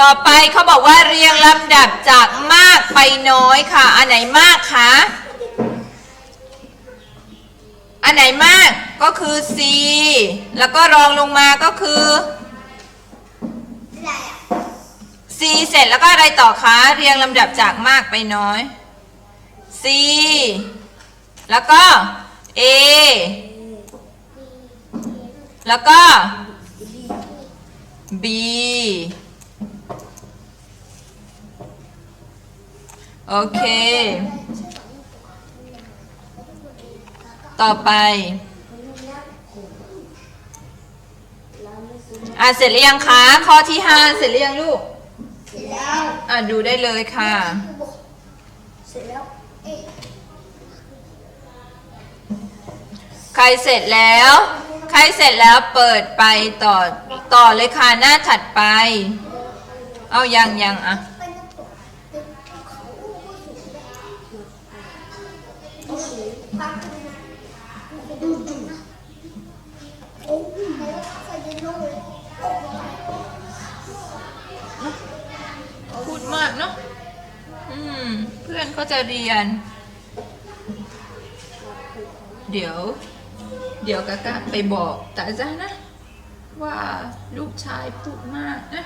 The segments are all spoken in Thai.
ต่อไปเขาบอกว่าเรียงลำดับจากมากไปน้อยค่ะ อันไหนมากคะ อันไหนมากก็คือ C แล้วก็รองลงมาก็คือ C เสร็จแล้วก็อะไรต่อคะ เรียงลำดับจากมากไปน้อย C แล้วก็ A แล้วก็ B โอเค ต่อไป อะเสร็จหรือยังคะ ข้อที่5เสร็จหรือยังลูก เสร็จแล้ว อะดูได้เลยค่ะ เสร็จแล้ว ใครเสร็จแล้ว ใครเสร็จแล้วเปิดไปต่อต่อเลยค่ะหน้าถัดไป เอายังยังอะไปน้ำตกตึกเขาอู้ก็สูงได้เอาสูงพักเลยนะดูดูโอ้ยใครจะลงเลยโอ้ยพูดมากเนาะอืม เพื่อนก็จะเรียน เดี๋ยว เดี๋ยวกะกะไปบอกตาจ้านะ ว่าลูกชายพูดมากนะ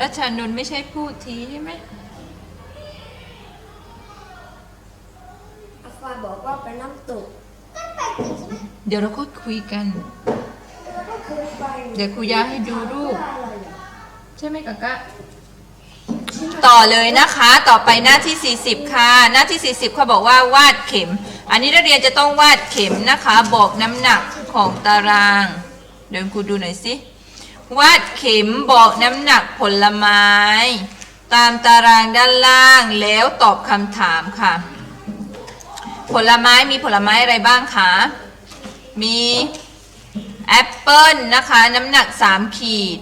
รัชานนท์ไม่ใช่พูดทีใช่ไหมอาฟาบอกว่าไปน้ำตกก็ไปสิใช่ไหมเดี๋ยวเราก็คุยกัน แล้วก็เคยไปเดี๋ยวครูยาให้ดูรูป อะไรอะใช่ไหมกะกะต่อเลยนะคะ ต่อไปหน้าที่ 40 ค่ะ หน้าที่ 40เขาบอกว่าวาดเข็ม อันนี้นักเรียนจะต้องวาดเข็มนะคะ บอกน้ำหนักของตาราง เดี๋ยวครูดูหน่อยสิ วาดเข็มบอกน้ำหนักผลไม้ ตามตารางด้านล่างแล้วตอบคำถามค่ะ ผลไม้มีผลไม้อะไรบ้างคะ มีแอปเปิลนะคะ น้ำหนัก 3 ขีด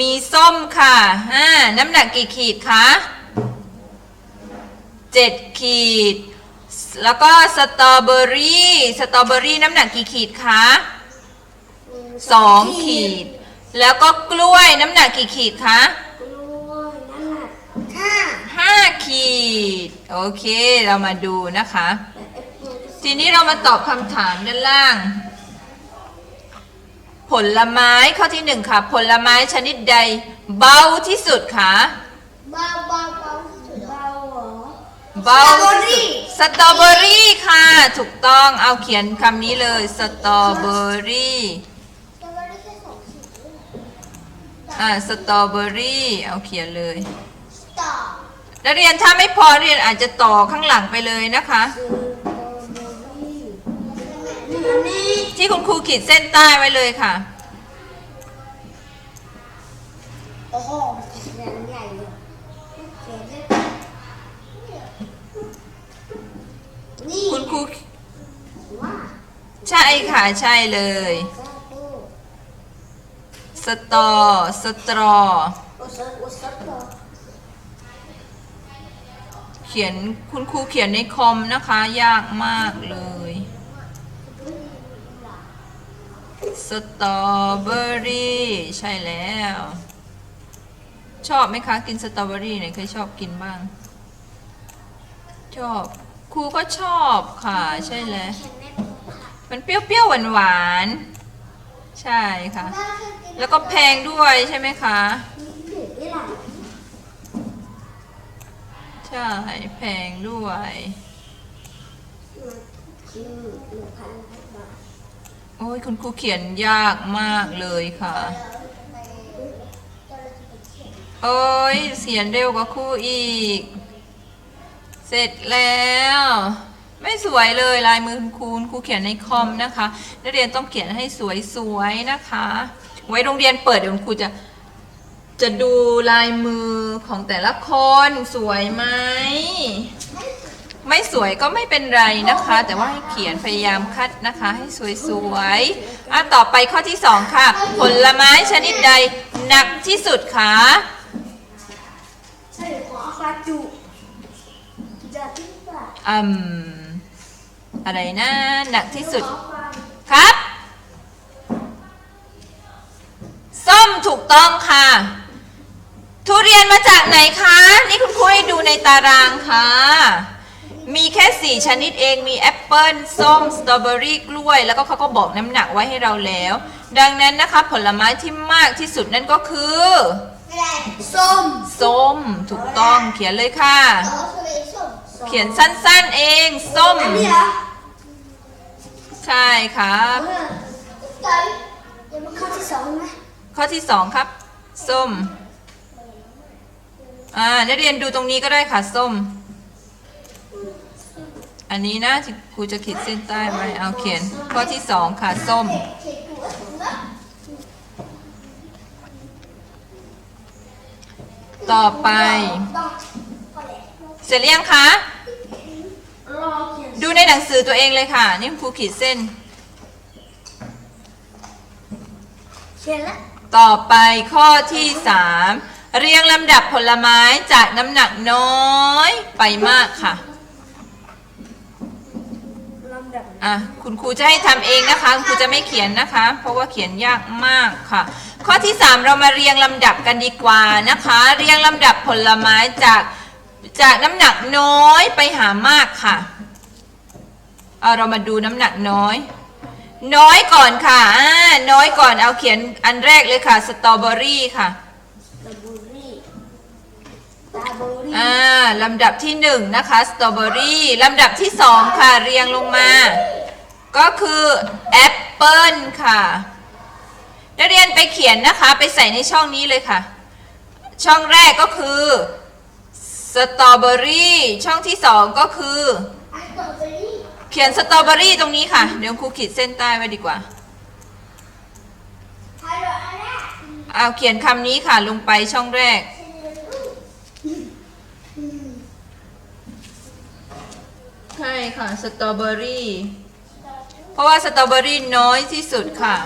มีส้มค่ะอ่าน้ำหนักกี่ขีดคะ 7 ขีด แล้วก็สตรอเบอรี่สตรอเบอรี่น้ำหนักกี่ขีดคะสองขีด แล้วก็กล้วยน้ำหนักกี่ขีดคะกล้วยนั่นแหละห้าห้าขีด โอเคเรามาดูนะคะ ทีนี้เรามาตอบคำถามด้านล่าง ผลไม้ข้อที่หนึ่งค่ะ ผลไม้ชนิดใด เบาที่สุดคะเบาเบาเบา เบาที่สุดสตรอเบอรี่ค่ะ ถูกต้องเอาเขียนคำนี้เลยสตรอเบอรี่แต่ว่าได้แค่สองขีดเองอ่าสตรอเบอรี่เอาเขียนเลยสตอนักเรียนถ้าไม่พอเรียนอาจจะต่อข้างหลังไปเลยนะคะสตรอเบอรี่นี่อันนี้ที่คุณครูขีดเส้นใต้ไว้เลยค่ะ โอ้โหมันแรงใหญ่เลยเขียนได้ นี่คุณครูว่าใช่ค่ะ ใช่เลยซาโต้สตอ สตรอโอซัสโอซัสโตเขียนคุณครูเขียนในคอมนะคะ ยากมากเลย สตรอเบอรี่ ใช่แล้ว ชอบไหมคะ กินสตรอเบอรี่เนี่ยเคยชอบกินบ้าง ชอบค รูก็ชอบค่ะ ใช่แล้วเขียนไม่พอค่ะมันเปรี้ยวๆหวานๆ ใช่ค่ะแล้วก็แพงด้วยใช่ไหมคะเด็กได้หลายใช่ แพงด้วยคือหนึ่งพันบาทโอ้ยคุณครูเขียนยากมากเลยค่ะโอ้ยเขียนเร็วกว่าครูอีก เสร็จแล้ว ไม่สวยเลยลายมือคุณครูครูเขียนในคอมนะคะ นักเรียนต้องเขียนให้สวยๆนะคะ ไว้โรงเรียนเปิดเดี๋ยวคุณครูจะจะดูลายมือของแต่ละคนสวยไหมไม่สวยก็ไม่เป็นไรนะคะ แต่ว่าให้เขียนพยายามคัดนะคะ ให้สวยๆอะต่อไปข้อที่สองค่ะ ผลไม้ชนิดใดหนักที่สุดคะ ใช่ขอฟาจุจะทิ้งป่ะ อืมอะไรนะหนักที่สุดครับ ส้มถูกต้องค่ะ ทุเรียนมาจากไหนคะ นี่คุณครูให้ดูในตารางค่ะ มีแค่4ชนิดเองมีแอปเปิลส้มสตรอเบอรี่กล้วย แล้วก็เขาก็บอกน้ำหนักไว้ให้เราแล้ว ดังนั้นนะคะ ผลไม้ที่มากที่สุดนั่นก็คือ ส้มส้ม ถูกต้องเขียนเลยค่ะอ๋อทะเลส้มเขียนสั้นๆเอง ส้ม อันนี้เหรอใช่ครับ เออเดี๋ยวเดี๋ยวมาข้อที่สองไหมข้อที่สองครับ ส้ม อ่านักเรียนดูตรงนี้ก็ได้ค่ะ ส้ม อันนี้นะที่ครูจะขีดเส้นใต้ไว้เอาเขียน ข้อที่สองค่ะ ส้ม เขียนหัวถุงนะ ต่อไปต้องพอแล้วเสร็จหรือยังคะรอเขียนดูในหนังสือตัวเองเลยค่ะ นี่ครูขีดเส้นเขียนแล้วต่อไปข้อที่สามเรียงลำดับผลไม้จากน้ำหนักน้อยไปมากค่ะ ลำดับอะคุณครูจะให้ทำเองนะคะคุณครูจะไม่เขียนนะคะ เพราะว่าเขียนยากมากค่ะ ข้อที่ 3 เรามาเรียงลำดับกันดีกว่านะคะ เรียงลำดับผลไม้จากจากน้ำหนักน้อยไปหามากค่ะเอาเรามาดูน้ำหนักน้อย น้อยก่อนค่ะอ่าน้อยก่อนเอาเขียนอันแรกเลยค่ะสตรอเบอรี่ค่ะ อ่าลำดับที่หนึ่งนะคะสตรอเบอรี่ลำดับที่สองค่ะเรียงลงมา ก็คือแอปเปิลค่ะนักเรียนไปเขียนนะคะไปใส่ในช่องนี้เลยค่ะ ช่องแรกก็คือสตรอเบอรี่ช่องที่สองก็คืออันต่อไปนี้เขียนสตรอเบอรี่ตรงนี้ค่ะ เดี๋ยวครูขีดเส้นใต้ไว้ดีกว่าฮัลโหลอันแรกเอาเขียนคำนี้ค่ะลงไปช่องแรก ใช่ค่ะ สตรอเบอรี่ เพราะว่าสตรอเบอรี่น้อยที่สุดค่ะ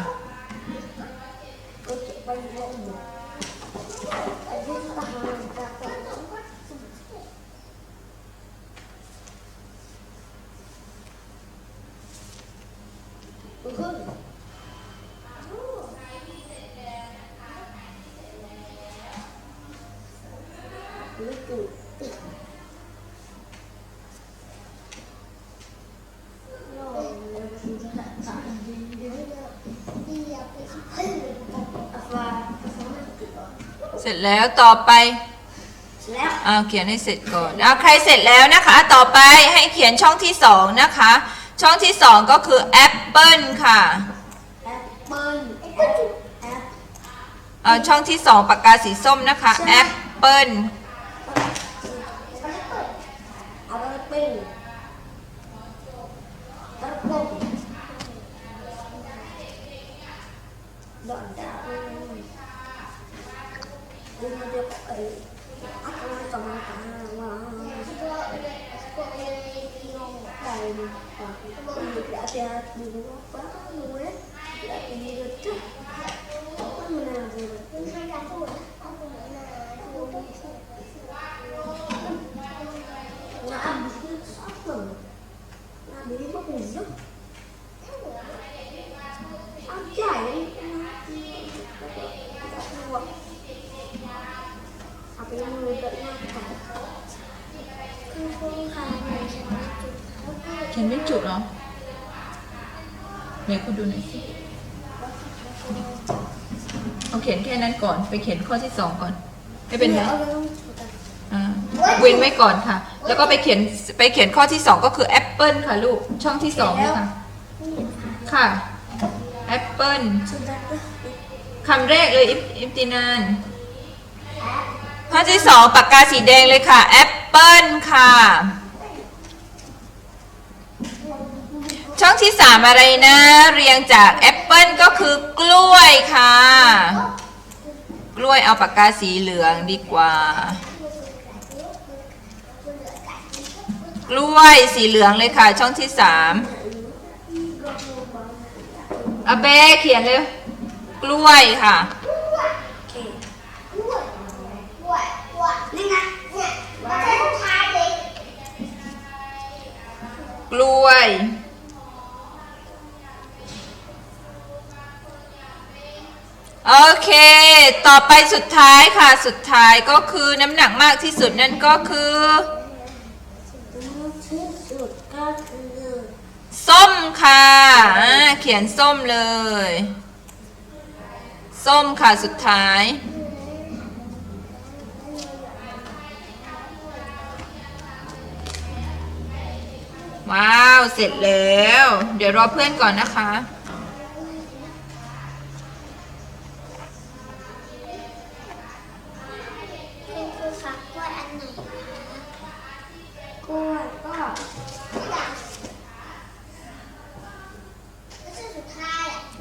เสร็จแล้วต่อไปแล้ว เอาเขียนให้เสร็จก่อนเอาใครเสร็จแล้วนะคะ ต่อไปให้เขียนช่องที่สองนะคะ ช่องที่สองก็คือแอปเปิลค่ะ แอปเปิ้ลแอปแอปเอาช่องที่สองปากกาสีส้มนะคะแอปเปิล เอาไปปิ้งตะปุ่มดอนดาวดูมันจะเอ้ยอัดมาต่อมาตามาไปดูก่อนดู เดี๋ยวเดี๋ยวดูว่าดูเลยเดี๋ยวดูดูจุ๊บมันน่าดูมันน่าดูเอาไปไหนนะดูดิ Nó ăn cái sốt rồi Nó bị mất ngủ giấc Ăn chảy đi Học cái người đợi nhau cả Không không khai này เขียนไม่จุดเหรอไหนคุณดูหน่อยสิเอาเขีย นแค่นั้นก่อน ไปเขียนข้อที่สองก่อน ไม่เป็นไร Ở đây không? อ่าเว้นไว้ก่อนค่ะ แล้วก็ไปเขียนไปเขียนข้อที่สองก็คือแอปเปิลค่ะลูก ช่องที่สองเลยค่ะค่ะแอปเปิล Sudah tuh คำแรกเลยอิฟอิฟตินานข้อที่สองปากกาสีแดงเลยค่ะแอปเปิลค่ะ ช่องที่สามอะไรนะ เรียงจากแอปเปิลก็คือกล้วยค่ะ กล้วยเอาปากกาสีเหลืองดีกว่า กล้วยสีเหลืองเลยค่ะ ช่องที่สามอาเบเขียนเลยกล้วยค่ะ Ok Đi nè Nè Nó sẽ không khai đi กล้วย โอเค ต่อไปสุดท้ายค่ะ สุดท้ายก็คือน้ำหนักมากที่สุดนั่นก็คือ ที่สุดก็คือส้มค่ะอ่าเขียนส้มเลย ส้มค่ะสุดท้าย ว้าว เสร็จแล้ว เดี๋ยวรอเพื่อนก่อนนะคะ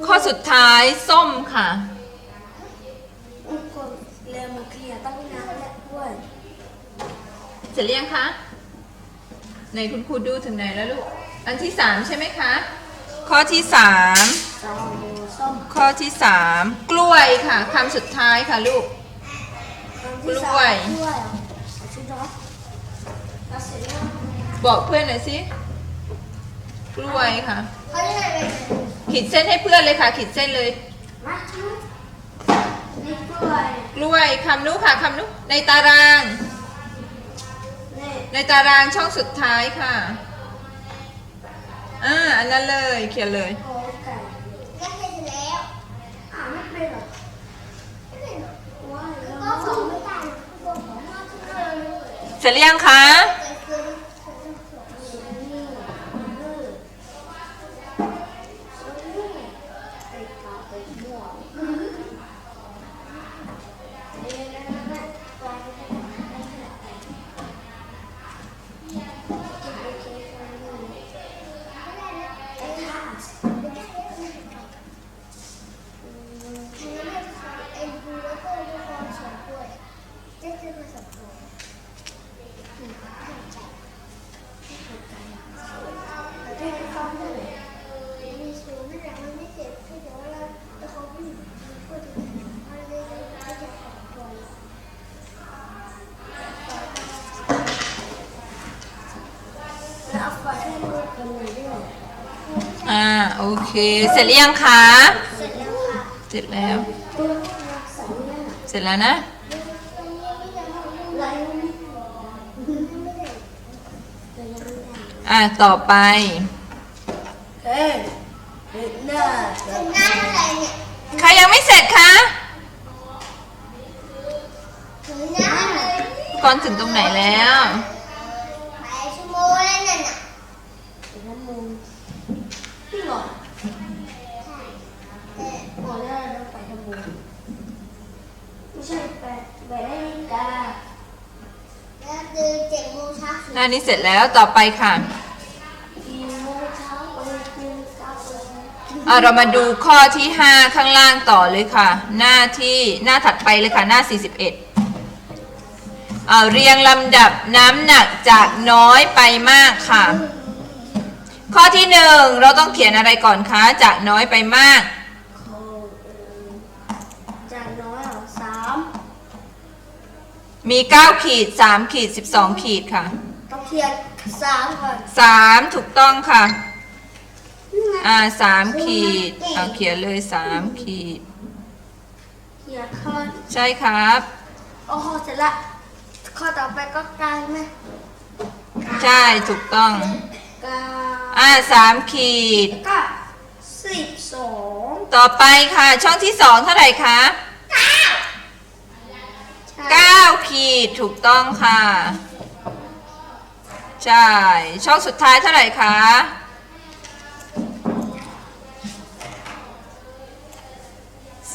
ข้อสุดท้ายส้มค่ะทุกคนเร็วมาเคลียร์ตั้งน้ำและกล้วยเสร็จหรือยังคะในคุณครูดูถึงไหนแล้วลูก อันที่สามใช่ไหมคะ ข้อที่สามสองส้มข้อที่สามกล้วยค่ะคำสุดท้ายค่ะลูกกล้วย กล้วยเหรอเอาชุดเนาะเอาเสร็จแล้วบอกเพื่อนหน่อยสิ กล้วยค่ะ เขาจะไหนไปไหน ขีดเส้นให้เพื่อนเลยค่ะ ขีดเส้นเลยมานี่กล้วยกล้วยคำนู้ค่ะคำนู้ในตารางนี่ในตารางช่องสุดท้ายค่ะอ่าอันนั้นเลยเขียนเลยโอ้ไก่ก็เสร็จแล้วอ่าไม่เป็นหรอไม่เป็นหรอว้าวก็สองไม่ได้ก็สองมาทุกคนเลย เสร็จหรือยังคะ เค เสร็จหรือยังคะ เสร็จแล้วค่ะเสร็จแล้วตัวสองเนี่ยเสร็จแล้วนะไรไม่ได้แต่ยังไม่ได้อ่าต่อไปเฮ้ยเห็นหน้าเห็นหน้าอะไรเนี่ยใครยังไม่เสร็จคะเห็นหน้าเลยก่อนถึงตรงไหนแล้วหลายชั่วโมงแล้วนั่นน่ะชั่วโมงพี่หรอใช่แต่หมดแล้วเราไปชั่วโมงไม่ใช่ ไปไปได้นาฬิกาแล้วคือเจ็ดโมงเช้าหน้านี้เสร็จแล้วต่อไปค่ะกี่โมงเช้าไปกินกาแฟอะเรามาดูข้อที่ 5 ข้างล่างต่อเลยค่ะ หน้าที่หน้าถัดไปเลยค่ะหน้า 41เอาเรียงลำดับน้ำหนักจากน้อยไปมากค่ะ ข้อที่ 1 เราต้องเขียนอะไรก่อนคะจากน้อยไปมาก มี9ขีด3ขีด12ขีดค่ะต้องเขียนสามก่อน3ถูกต้องค่ะ อ่าสามขีดเอาเขียนเลย3ขีด เขียนข้อใช่ครับ โอ้โหเสร็จละข้อต่อไปก็กลางไหมใช่ถูกต้อง กลางอ่าสามขีด ก็สิบสองต่อไปค่ะ ช่องที่สองเท่าไหร่คะ เก้า9ขีดถูกต้องค่ะ ใช่ ช่องสุดท้ายเท่าไหร่คะ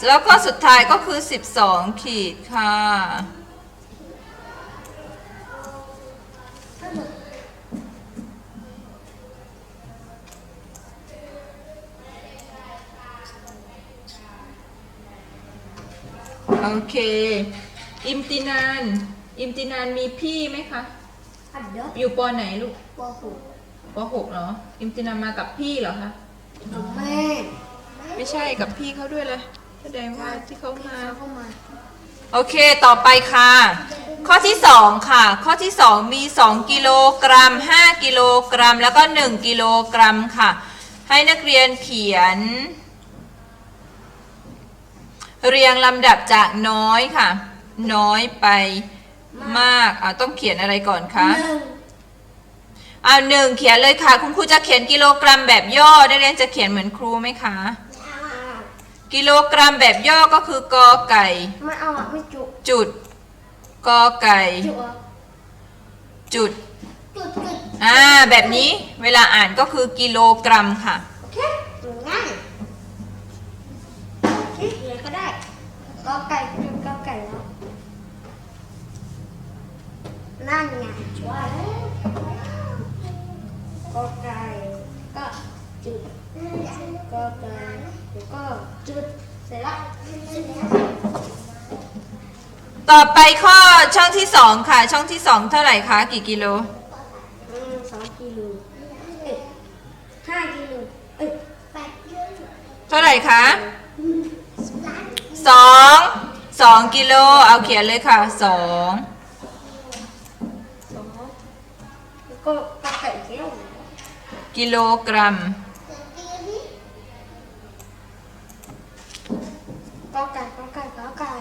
แล้วก็สุดท้ายก็คือ 12 ขีดค่ะ โอเค อิมตินาน อิมตินานมีพี่ไหมคะอันเดียวอยู่ปอไหนลูกปหกปหกเหรอ อิมตินานมากับพี่เหรอคะกับแม่ไม่ใช่กับพี่เขาด้วยเลยแสดงว่าที่เขามาเข้ามาโอเค ต่อไปค่ะ ข้อที่ 2 ค่ะ ข้อที่ 2 มี 2 กิโลกรัม 5 กิโลกรัม แล้วก็ 1 กิโลกรัมค่ะ ให้นักเรียนเขียน เรียงลำดับจากน้อยค่ะ น้อยไปมากอ่าต้องเขียนอะไรก่อนคะหนึ่งเอาหนึ่งเขียนเลยค่ะ คุณครูจะเขียนกิโลกรัมแบบย่อนักเรียนจะเขียนเหมือนครูไหมคะ กิโลกรัมแบบย่อก็คือกอไก่ ไม่เอาอะไม่จุจุดกอไก่ จุอะจุด จุดจุดอ่า แบบนี้เวลาอ่านก็คือกิโลกรัมค่ะ โอเคง่ายคิดเลยก็ได้ก็ไก่จุดก็ไก่แล้ว นั่นไงช่วยแล้วก็ไก่ก็จุดก็ไก่แล้วก็จุดเสร็จแล้วเสร็จแล้วต่อไปข้อช่องที่สองค่ะ ช่องที่สองเท่าไหร่คะ กี่กิโลอืมสองกิโลเอ้ยห้ากิโลเอ้ยแปดกิโลเท่าไหร่คะล้านสองสองกิโลเอาเขียนเลยค่ะสอง สองแล้ว ก็กระไก่เที่ยวกิโลกรัมก็ไก่ก็ไก่ก็ไก่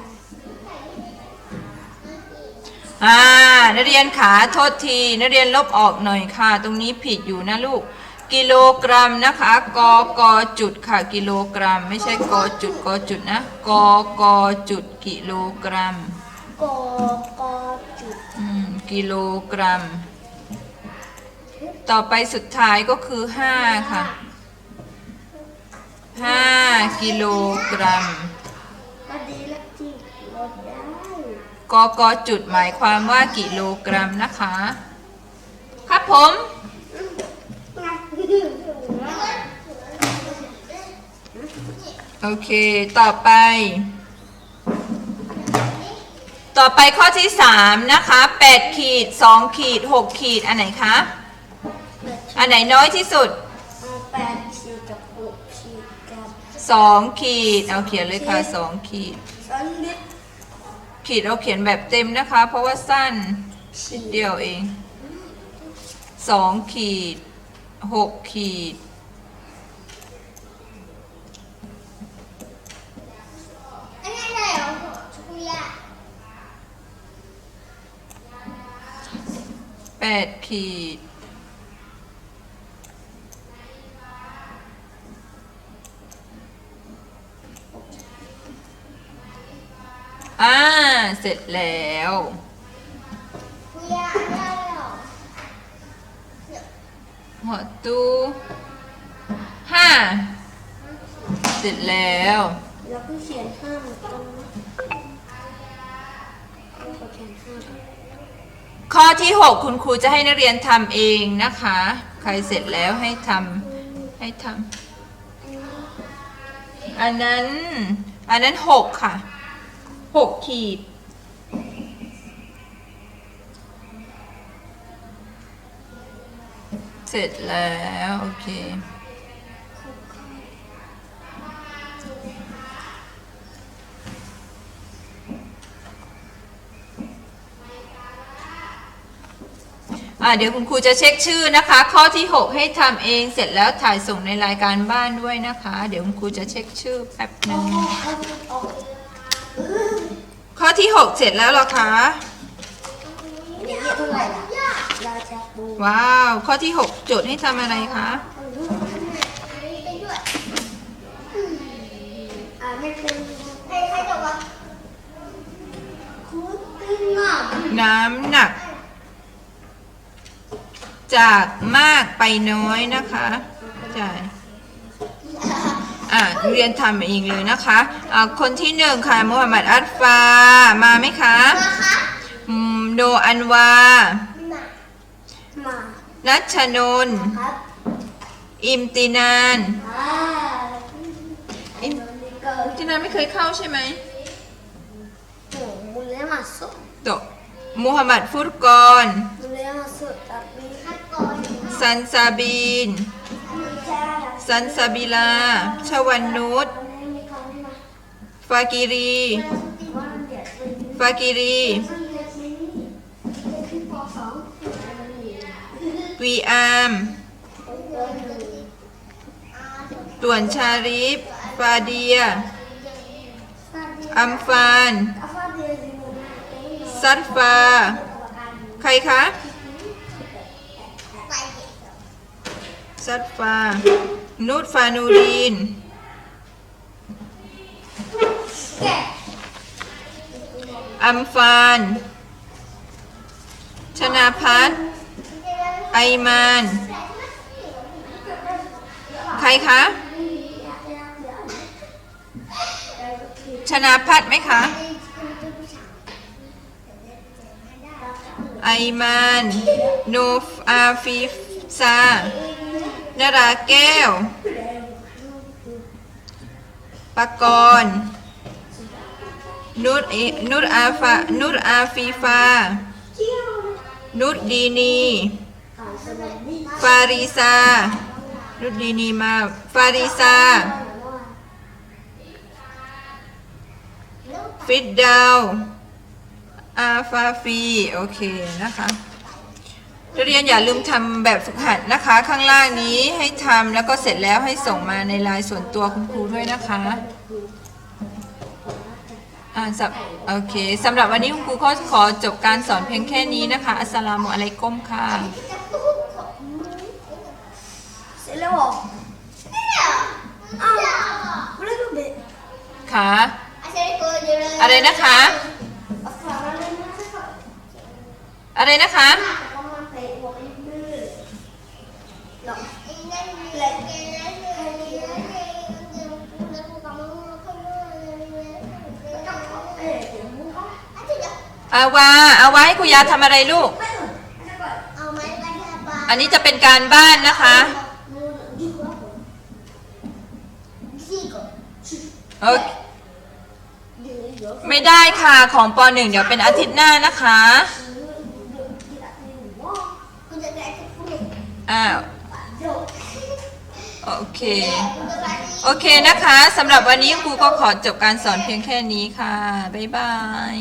อ่านักเรียนขาโทษทีนักเรียนลบออกหน่อยค่ะ ตรงนี้ผิดอยู่นะลูก กิโลกรัมนะคะกกจุดค่ะ กิโลกรัม ไม่ใช่กจุดกจุดนะกกจุดกิโลกรัมกกจุดอืมกิโลกรัม ต่อไปสุดท้ายก็คือ5ค่ะ5กิโลกรัมก็ดีแล้วที่ลดได้กกจุดหมายความว่ากิโลกรัมนะคะ ครับผม โอเค ต่อไป ต่อไปข้อที่3นะคะ8ขีด2ขีด6ขีด อันไหนคะ อันไหนน้อยที่สุดแปดขีดกับหกขีดกับ2ขีด เอาเขียนเลยค่ะ2ขีดสันนิดขีดเราเขียนแบบเต็มนะคะ เพราะว่าสั้นนิดเดียวเอง2ขีด6ขีด อันนี้อะไรเหรอชุยา8ขีด ร็จแล้วชุยาอะไรเหรอหัวตู้ห้าเสร็จแล้วแล้วก็เขียนห้าเหมือนกันนะแล้วก็เขียนห้าข้อที่ 6 คุณครูจะให้นักเรียนทำเองนะคะ ใครเสร็จแล้วให้ทำให้ทำอันนั้น อันนั้น 6 ค่ะ 6 ขีด เสร็จแล้วโอเคอ่าเดี๋ยวคุณครูจะเช็คชื่อนะคะ ข้อที่ 6 ให้ทำเองเสร็จแล้วถ่ายส่งในรายการบ้านด้วยนะคะ เดี๋ยวคุณครูจะเช็คชื่อแป๊บหนึ่งข้อที่ 6 เสร็จแล้วหรอคะอันนี้เท่าไห ร่ล่ะราชาบูว้าว ข้อที่ 6 โจทย์ให้ทำอะไรคะ อ่าไม่เป็นใครใครจะวะคุดตึ้งอะน้ำหนัก จากมากไปน้อยนะคะใช่อ่าเรียนทำเองเลยนะคะอ่าคนที่หนึ่งค่ะมูฮัมหมัดอัตฟา มาไหมคะมาคะ อืมโนอันวา มามานัชนนท์ครับอิมตินาน อ่าอิมนี่เกิดอิมตินานไม่เคยเข้าใช่ไหมโอ้มุลเลมาสุดโตะมูฮัมหมัดฟุตกรมุลเลมาสุดแต่มีขั้นตอนซันซาบีน มีแค่ซันซาบิลา ชวันนุชตอนนี้มีเขามาฟากิรีว่าเดี๋ยวเป็นฟากิรีมันเรียนไม่นี่เรียนที่ปสองมันมี วีอามต่วนชาริฟฟาเดีย อัมฟาน ซัดฟา ใครคะ ซัดฟา นูดฟานูรีน อัมฟาน ชนาพัฒน์ ไอมาน ใครคะ ชนาพัฒน์ไหมคะ ไอมานโนฟอาฟิซานาราแก้วปกรณ์นุชเอนุชอาฟานุชอาฟีฟานุชดีนี ฟาริซานุชดีนีมา ฟาริซา ฟิดดาว อาฟาฟี โอเคนะคะนักเรียนอย่าลืมทำแบบฝึกหัดนะคะ ข้างล่างนี้ให้ทำแล้วก็เสร็จแล้วให้ส่งมาในไลน์ส่วนตัวคุณครูด้วยนะคะอ่าสับโอเคสำหรับวันนี้คุณครูก็ขอจบการสอนเพียงแค่นี้นะคะ อัสสลามุอะลัยกุมค่ะ Sila mo. Ah, wala ko ba? ค่ะอะไรนะคะ อะไรนะคะ อาวาอาวาให้ครูยาทำอะไรลูกอันนี้จะเป็นการบ้านนะคะ โอเคไม่ได้ค่ะของป .1 เดี๋ยวเป็นอาทิตย์หน้านะคะอ้าวโอเค โอเคนะคะสำหรับวันนี้ครูก็ขอจบการสอนเพียงแค่นี้ค่ะ บ๊ายบาย